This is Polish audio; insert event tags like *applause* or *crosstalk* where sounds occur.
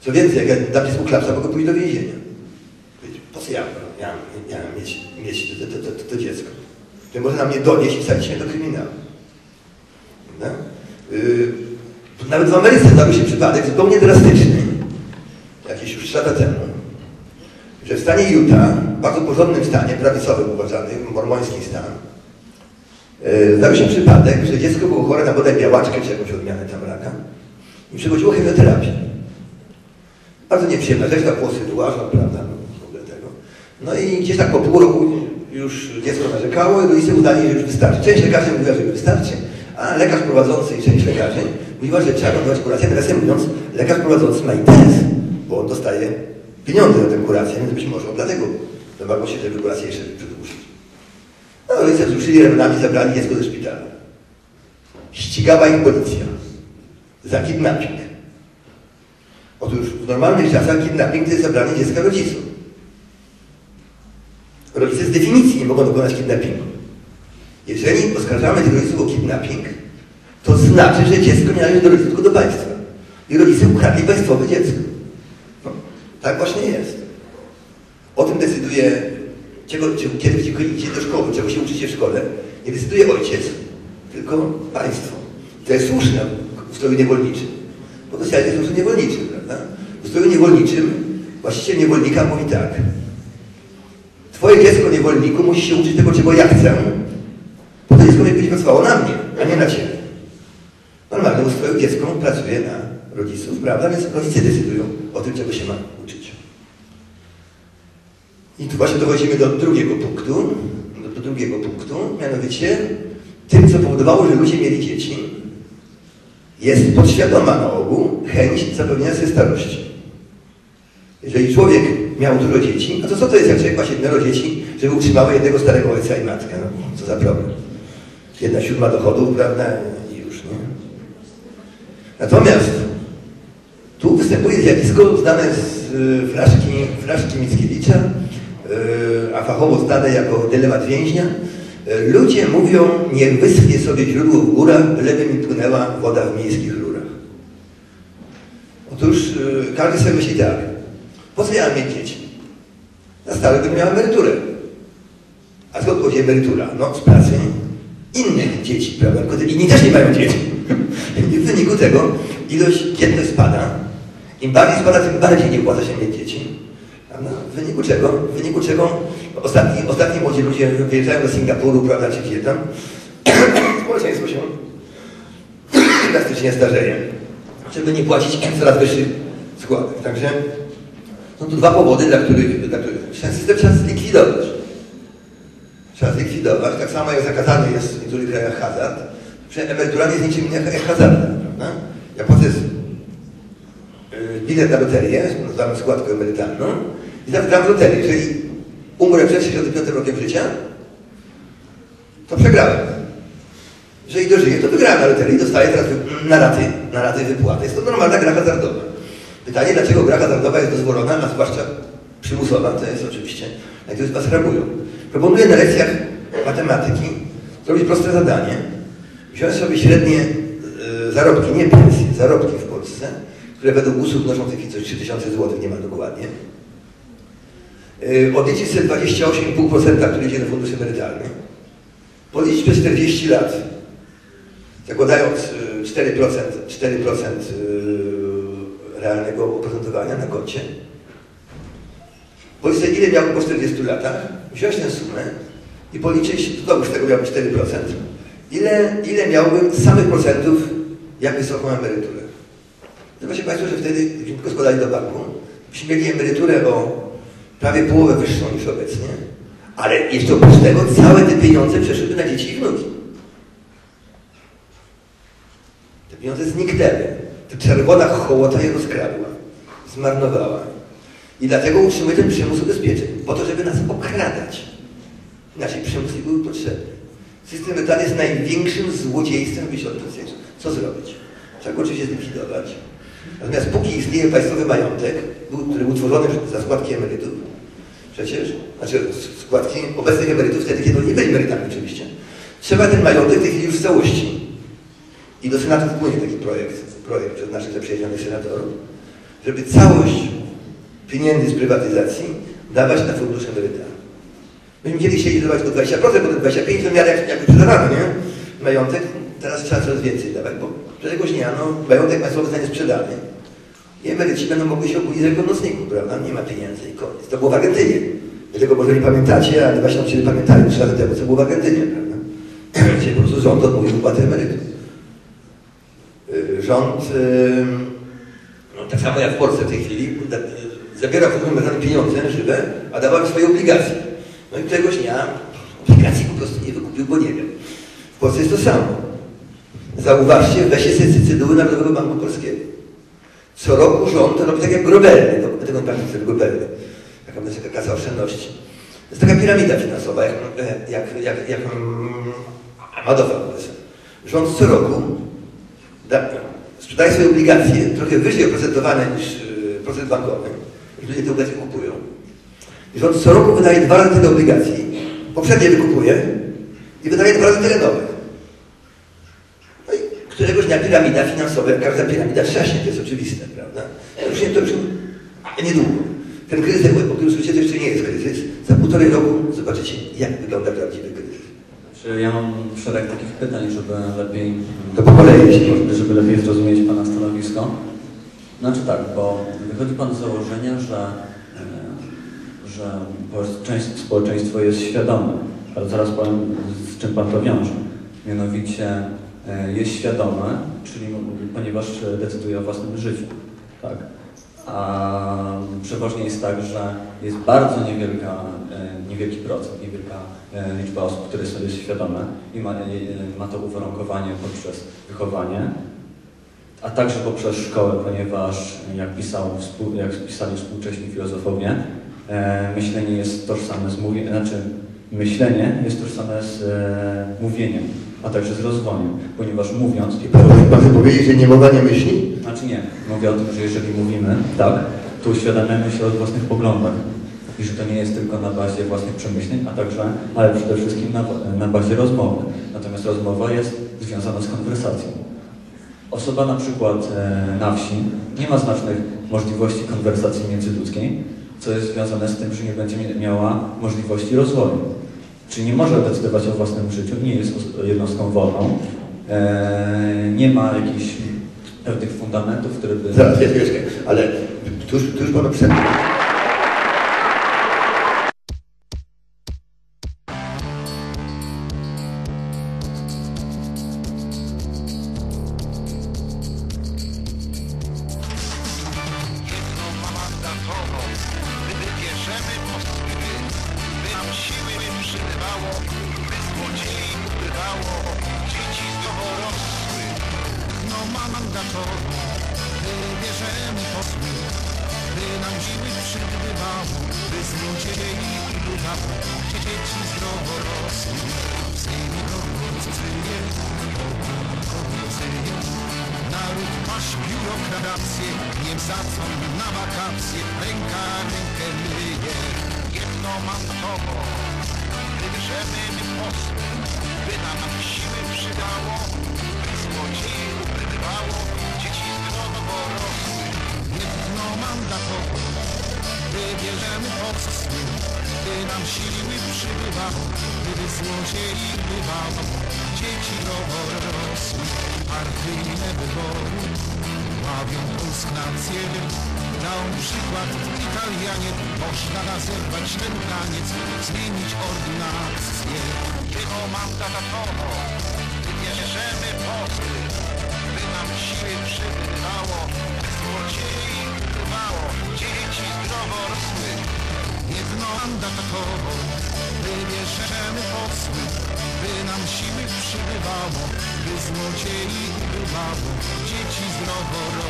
Co więcej, jak ja dam dziecku klapsa, mogę pójść do więzienia. Po co ja miałem, miałem mieć, mieć to, to, to, to, dziecko? Że może na mnie donieść i wsadzić mnie do kryminału. Yy, nawet w Ameryce zdarzył się przypadek zupełnie drastyczny, jakieś już 3 lata temu, że w stanie Utah, bardzo porządnym stanie, prawicowym uważany, mormoński stan, yy, zdarzył się przypadek, że dziecko było chore na bodaj białaczkę czy jakąś odmianę tam raka i przychodziło chemioterapię. Bardzo nieprzyjemna rzecz, ta włosy dłażą, prawda, w ogóle tego. No i gdzieś tak po pół roku już dziecko narzekało i rodzice uznali, że już wystarczy. Część lekarzy mówiła, że już wystarczy, a lekarz prowadzący i część lekarzy mówiła, że trzeba kontynuować kurację. Nawiasem mówiąc, lekarz prowadzący ma interes, bo on dostaje pieniądze na tę kurację, więc być może dlatego domagał się, żeby kurację jeszcze przedłużyć. No rodzice wzruszyli ramionami, zabrali dziecko ze szpitala. Ścigała ich policja za kidnapping. Otóż w normalnych czasach kidnapping to jest zabranie dziecka rodzicom. Rodzice z definicji nie mogą dokonać kidnappingu. Jeżeli oskarżamy rodziców o kidnapping, to znaczy, że dziecko nie należy do rodziców, tylko do państwa. I rodzice ukradli państwowe dziecko. No, tak właśnie jest. O tym decyduje, czego, kiedy idziecie do szkoły, czego się uczycie w szkole, nie decyduje ojciec, tylko państwo. To jest słuszne w ustroju niewolniczym. Bo to jest ustroju niewolniczym, prawda? W ustroju niewolniczym właściciel niewolnika mówi tak. Twoje dziecko niewolniku musi się uczyć tego, czego ja chcę, bo to dziecko będzie pracowało na mnie, a nie na ciebie. W normalnym ustroju dziecko pracuje na rodziców, prawda? Więc rodzice decydują o tym, czego się ma uczyć. I tu właśnie dochodzimy do drugiego punktu, do, do drugiego punktu, mianowicie tym, co powodowało, że ludzie mieli dzieci, jest podświadoma na ogół chęć zapewnienia sobie starości. Jeżeli człowiek miał dużo dzieci, a to co to jest, jak człowiek ma siedmioro dzieci, żeby utrzymały jednego starego ojca i matkę? No, co za problem. Jedna siódma dochodów, prawda? I już, nie? Natomiast tu występuje zjawisko znane z y, flaszki, flaszki Mickiewicza, y, a fachowo znane jako dylemat więźnia. Ludzie mówią, niech wyschnie sobie źródło w górach, byleby mi płynęła woda w miejskich rurach. Otóż każdy sobie myśli tak, po co ja mam mieć dzieci? Na stałe bym miał emeryturę. A skąd pochodzi emerytura? No, z pracy innych dzieci, prawda? Tylko inni też nie mają dzieci. I w wyniku tego ilość dzietność spada. Im bardziej spada, tym bardziej nie opłaca się mieć dzieci. W wyniku czego? W wyniku czego ostatni, ostatni młodzi ludzie wyjeżdżają do Singapuru, prawda, czy Wietnam. *coughs* Społeczeństwo się drastycznie starzeje, żeby nie płacić coraz wyższych składek. Także są tu dwa powody, dla których, dla których ten system trzeba zlikwidować. Trzeba zlikwidować, tak samo jak zakazany jest w niektórych krajach hazard. Przecież emerytura nie jest niczym innym jak hazardem, prawda? Ja płacę bilet na loterię, nazywamy składkę emerytalną i teraz gram w loterię. Jeżeli umrę przed 65 rokiem życia, to przegrałem. Jeżeli dożyję, to wygrałem na loterii i dostaję teraz na raty, na raty wypłaty. Jest to normalna gra hazardowa. Pytanie, dlaczego gra hazardowa jest dozwolona, a zwłaszcza przymusowa, to jest oczywiście, to jest was rabują. Proponuję na lekcjach matematyki zrobić proste zadanie, wziąć sobie średnie y, zarobki, nie pensje, zarobki w Polsce, które według usług noszą takie coś 3000 zł, nie ma dokładnie. Yy, odliczyć sobie 28,5%, który idzie na fundusz emerytalny. Podliczyć przez 40 lat, zakładając 4%, 4% realnego oprocentowania na koncie. Policzyć ile miałbym po 40 latach, wziąć tę sumę i policzyć, znowu z tego miałbym 4%, ile, ile miałbym samych procentów, jak wysoką emeryturę. Zobaczcie Państwo, że wtedy, gdybyśmy tylko składali do banku, byśmy mieli emeryturę o prawie połowę wyższą niż obecnie, ale jeszcze oprócz tego całe te pieniądze przeszłyby na dzieci i wnuki. Te pieniądze zniknęły. Ta czerwona hołota je rozkradła, zmarnowała. I dlatego utrzymuje ten przymus ubezpieczeń, po to, żeby nas okradać. Inaczej przymus nie był potrzebny. System emerytalny jest największym złodziejstwem wysiłku Co zrobić? Trzeba go oczywiście zlikwidować. Natomiast póki istnieje państwowy majątek, który był utworzony za składki emerytów, przecież, znaczy składki obecnych emerytów wtedy, kiedy oni nie byli emerytami oczywiście, trzeba ten majątek w tej chwili już w całości. I do Senatu wpłynie taki projekt, projekt przez naszych zaprzyjaźnionych senatorów, żeby całość pieniędzy z prywatyzacji dawać na fundusz emerytalny. Myśmy chcieli się dawać po 20%, potem 25%, to miarę jak, jakby sprzedawano, nie? Majątek, teraz trzeba coraz więcej dawać, bo czegoś dnia, no, majątek państwowy zostanie sprzedany i emeryci będą mogli się obudzić jako nocników, prawda? Nie ma pieniędzy i koniec. To było w Argentynie. Dlatego może nie pamiętacie, ale właśnie nauczyciele pamiętają trzy lata temu, co było w Argentynie, prawda? Gdzie po prostu rząd odmówił wypłaty emerytur. Y, Rząd, y, no, tak samo jak w Polsce w tej chwili, zabierał funduszom pieniądze żywe, a dawał swoje obligacje. No i któregoś dnia obligacji po prostu nie wykupił, bo nie wiem. W Polsce jest to samo. Zauważcie, weźcie sobie cycyduły Narodowego Banku Polskiego. Co roku rząd robi tak jak Groberny, no, tego nie pamiętam tego Groberny. Taka jest taka kasa oszczędności. To jest taka piramida finansowa, jak, jak, jak, jak mm, Madowa powiedzmy. Rząd co roku da, sprzedaje swoje obligacje trochę wyżej oprocentowane niż y, procent bankowy. I ludzie te obligacje kupują. I rząd co roku wydaje dwa razy tyle obligacji. Poprzednie wykupuje i wydaje dwa razy tyle nowych. Któregoś dnia piramida finansowa, każda piramida trzaśnie, to jest oczywiste, prawda? To już, nie- to już niedługo. Ten kryzys, o którym słyszycie, to jeszcze nie jest kryzys. Za półtorej roku zobaczycie, jak wygląda prawdziwy kryzys. Czy ja mam szereg takich pytań, żeby lepiej, To po kolei, żeby lepiej zrozumieć Pana stanowisko. Znaczy tak, bo wychodzi Pan z założenia, że, e, że społeczeństwo jest świadome, ale zaraz powiem, z czym Pan to wiąże. Mianowicie jest świadome, czyli ponieważ decyduje o własnym życiu. Tak. A przeważnie jest tak, że jest bardzo niewielka, e, niewielki procent, niewielka e, liczba osób, które są świadome i ma, e, ma to uwarunkowanie poprzez wychowanie, a także poprzez szkołę, ponieważ jak, pisał, jak pisali współcześni filozofowie, e, myślenie jest tożsame z mówieniem, znaczy myślenie jest tożsame z e, mówieniem, a także z rozwojem, ponieważ mówiąc pan, chce powiedzieć, że nie mowa nie myśli? znaczy nie, mówię o tym, że jeżeli mówimy tak, to uświadamiamy się o własnych poglądach i że to nie jest tylko na bazie własnych przemyśleń, a także, ale przede wszystkim na, na bazie rozmowy. Natomiast rozmowa jest związana z konwersacją. Osoba na przykład e, na wsi nie ma znacznych możliwości konwersacji międzyludzkiej, co jest związane z tym, że nie będzie mia- miała możliwości rozwoju. Czyli nie może decydować o własnym życiu, nie jest os- jednostką wolną, e, nie ma jakichś pewnych fundamentów, które by... Zaraz, jest chwileczkę, ale tuż, tuż panu przed. Ma mandatową, wybierzemy posły, by nam siły przybywało, by złodziei ubywało, dzieci zdrowo rosły. Sejmie propozycje, propozycje, Naród masz biurokrację, nie za co na wakacje, ręka rękę myje. Jedno mam tobo, wybierzemy my posły, by nam siły przydało, by złodziei ubywało, dzieci zdrowo rosły. Jedno mandatowo, wybierzemy posły, by nam siły przybywało, by złodziei bywało, dzieci zdrowo rosły. Partyjne wybory ławią polską nację. Dał przykład Italianie, można nazerwać ten taniec, zmienić ordynację. Tylko mandatowo wybierzemy posły, by nam siły przybywało, by złodziei bywało, dzieci zdrowo rosły. Jedno mandatowo wybierzemy posły, by nam siły przybywało, by złodziei bywało, dzieci zdrowo rosły.